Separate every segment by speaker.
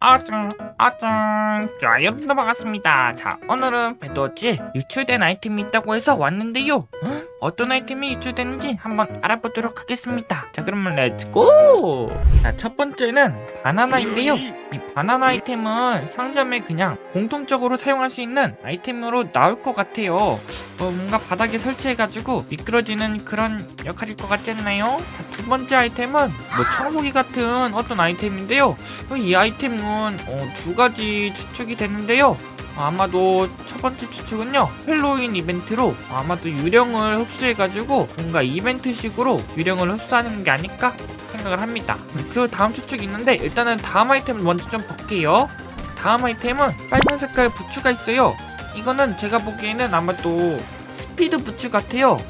Speaker 1: 아짱 아짱 자 여러분들 반갑습니다. 자 오늘은 배도지에 유출된 아이템이 있다고 해서 왔는데요. 헉, 어떤 아이템이 유출됐는지 한번 알아보도록 하겠습니다. 자 그러면 렛츠고 자첫 번째는 바나나인데요. 이 바나나 아이템은 상점에 그냥 공통적으로 사용할 수 있는 아이템으로 나올 것 같아요. 어, 뭔가 바닥에 설치해가지고 미끄러지는 그런 역할일 것 같지 않나요? 자, 두 번째 아이템은 뭐 청소기 같은 어떤 아이템인데요. 어, 이 아이템은 어, 두 가지 추측이 되는데요. 어, 아마도 첫 번째 추측은요 헬로윈 이벤트로 어, 아마도 유령을 흡수해가지고 뭔가 이벤트식으로 유령을 흡수하는 게 아닐까 생각을 합니다. 그 다음 추측이 있는데 일단은 다음 아이템 먼저 좀 볼게요. 다음 아이템은 빨간 색깔 부츠가 있어요. 이거는 제가 보기에는 아마 또 스피드 부츠 같아요. 헉,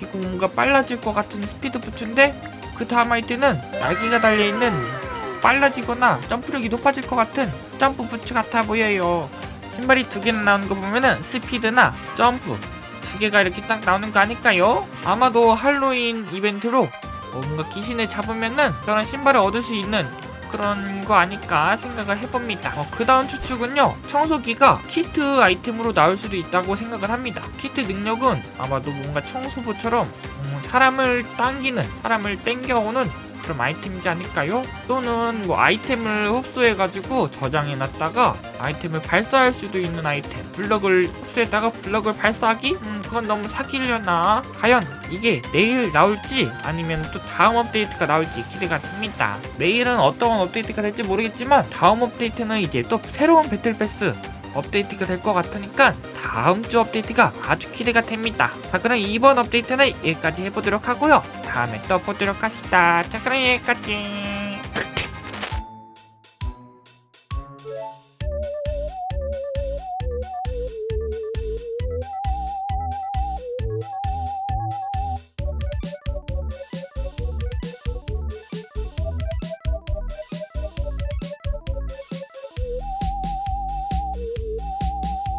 Speaker 1: 이거 뭔가 빨라질 것 같은 스피드 부츠인데 그 다음 아이템은 날개가 달려있는 빨라지거나 점프력이 높아질 것 같은 점프 부츠 같아 보여요. 신발이 두 개나 나오는 거 보면은 스피드나 점프 두 개가 이렇게 딱 나오는 거 아닐까요? 아마도 할로윈 이벤트로 어, 뭔가 귀신을 잡으면은 그런 신발을 얻을 수 있는 그런 거 아닐까 생각을 해봅니다. 어, 그 다음 추측은요, 청소기가 키트 아이템으로 나올 수도 있다고 생각을 합니다. 키트 능력은 아마도 뭔가 청소부처럼 음, 사람을 당기는, 사람을 땡겨오는 그런 아이템이지 않을까요? 또는 뭐 아이템을 흡수해가지고 저장해놨다가 아이템을 발사할 수도 있는 아이템 블럭을 흡수했다가 블럭을 발사하기? 음 그건 너무 사기려나 과연 이게 내일 나올지 아니면 또 다음 업데이트가 나올지 기대가 됩니다 내일은 어떤 업데이트가 될지 모르겠지만 다음 업데이트는 이제 또 새로운 배틀 패스 업데이트가 될 것 같으니까 다음 주 업데이트가 아주 기대가 됩니다. 자 그럼 이번 업데이트는 여기까지 해보도록 하고요. 다음에 또 보도록 합시다. 자 그럼 여기까지.